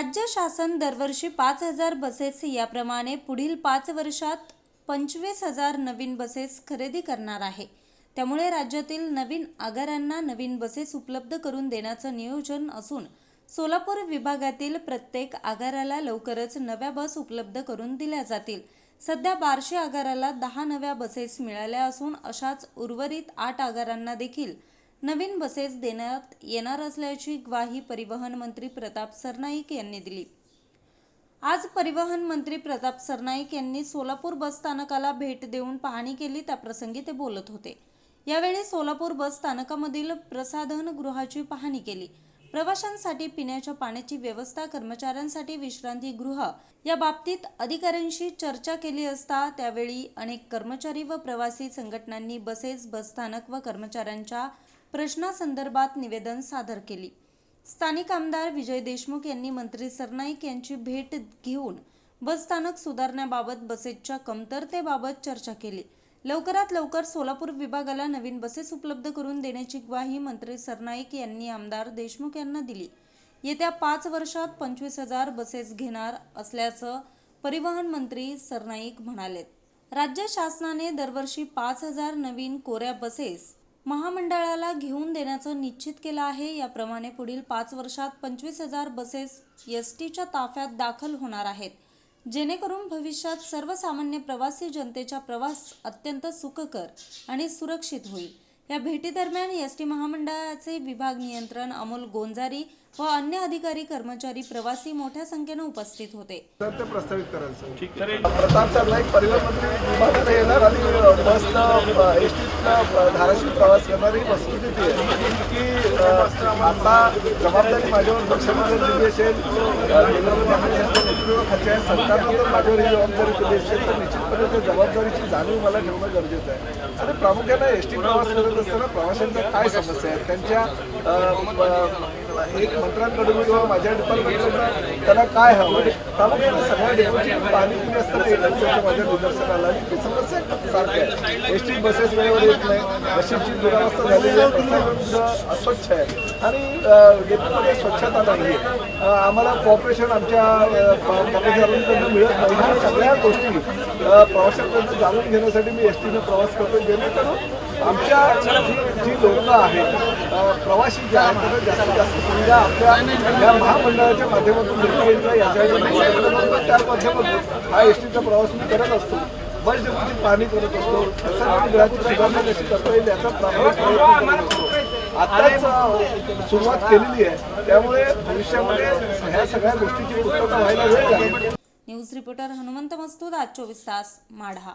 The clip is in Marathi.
राज्य शासन दरवर्षी पाच हजार बसेस याप्रमाणे पुढील पाच वर्षात पंचवीस हजार नवीन बसेस खरेदी करणार आहे. त्यामुळे राज्यातील नवीन आगारांना नवीन बसेस उपलब्ध करून देण्याचं नियोजन असून सोलापूर विभागातील प्रत्येक आगाराला लवकरच नव्या बस उपलब्ध करून दिल्या जातील. सध्या बारशे आगाराला दहा नव्या बसेस मिळाल्या असून अशाच उर्वरित आठ आगारांना देखील नवीन बसेस देण्यात येणार असल्याची ग्वाही परिवहन मंत्री प्रताप सरनाईक यांनी दिली. आज परिवहन मंत्री प्रताप सरनाईक यांनी सोलापूर बस स्थानकाला भेट देऊन पाहणी केली त्याप्रसंगी ते बोलत होते. यावेळी सोलापूर बस स्थानकामधील प्रसाधन गृहाची पाहणी केली. प्रवाशांसाठी पिण्याच्या पाण्याची व्यवस्था कर्मचाऱ्यांसाठी विश्रांती गृह या बाबतीत अधिकाऱ्यांशी चर्चा केली असता त्यावेळी अनेक कर्मचारी व प्रवासी संघटनांनी बसेस बसस्थानक व कर्मचाऱ्यांच्या प्रश्नासंदर्भात निवेदन सादर केली. स्थानिक आमदार विजय देशमुख यांनी मंत्री सरनाईक यांची भेट घेऊन बसस्थानक सुधारण्याबाबत बसेसच्या कमतरतेबाबत चर्चा केली. लवकरात लवकर सोलापूर विभागाला नवीन बसेस उपलब्ध करून देण्याची ग्वाही मंत्री सरनाईक यांनी आमदार देशमुख यांना दिली. येत्या पाच वर्षात पंचवीस हजार बसेस घेणार असल्याचं परिवहन मंत्री सरनाईक म्हणाले राज्य शासनाने दरवर्षी पाच हजार नवीन कोऱ्या बसेस महामंडळाला घेऊन देण्याचं निश्चित केलं आहे. याप्रमाणे पुढील पाच वर्षात पंचवीस हजार बसेस एस टीच्या ताफ्यात दाखल होणार आहेत. जेणेकरून भविष्यात सर्वसामान्य प्रवासी जनतेचा प्रवास अत्यंत सुखकर आणि सुरक्षित होईल. या भेटीदरम्यान एस टी महामंडळाचे विभाग नियंत्रण अमोल गोंजारी व अन्य अधिकारी कर्मचारी प्रवासी मोठ्या संख्येने उपस्थित होते. प्रस्तावित करायचं धाराशिव प्रवास करणारी वस्तुस्थिती आहे की आता जबाबदारी माझ्यावर पक्षामध्ये दिली असेल अं, आहे सरकारनं जर माझ्यावर ही जबाबदारी दिली असेल तर निश्चितपणे त्या जबाबदारीची जाणीव मला ठेवणं गरजेचं आहे. आणि प्रामुख्याने एस टी प्रवास करत असताना प्रवाशांच्या काय समस्या आहेत? त्यांच्या एक मंत्र्यांकडून किंवा माझ्या डिपार्टमेंटकडून त्याला काय हवं? प्रामुख्याने सगळ्या डेपोची पाणी पिणी असताना एकच गोष्ट माझ्या निदर्शनाला आली की समस्या सारख्या आहे. एस टी बसेस वेळेवर येत नाही. बसेसची दुरावस्था झालेली आहे. अस्वच्छ आहे. आणि डेपोमध्ये स्वच्छता नाही आम्हाला कॉपरेशन आमच्या कर्मचाऱ्यांकडून मिळत नाही. ह्या सगळ्या गोष्टी प्रवाशांकडून जाणून घेण्यासाठी मी एस टीने प्रवास करतो जेणेकरून आमच्या जी लोकं आहेत प्रवासी जे आहेत त्यांना जास्तीत जास्त समजा आपल्या या महामंडळाच्या माध्यमातून देता येईल याच्या त्या माध्यमातून हा एस टीचा प्रवास मी करत असतो. बस डेपोची पाणी करत असतो. प्रसारगृहाची सुधारणा कशी करता येईल याचा प्रामाणिक प्रयत्न करत असतो. आताच सुरुवात केलेली आहे. त्यामुळे भविष्यामध्ये ह्या सगळ्या गोष्टीची पुस्तकं व्हायला वेळ लागेल. न्यूज रिपोर्टर हनुमंत मस्तूद आज चोवीस तास माढा.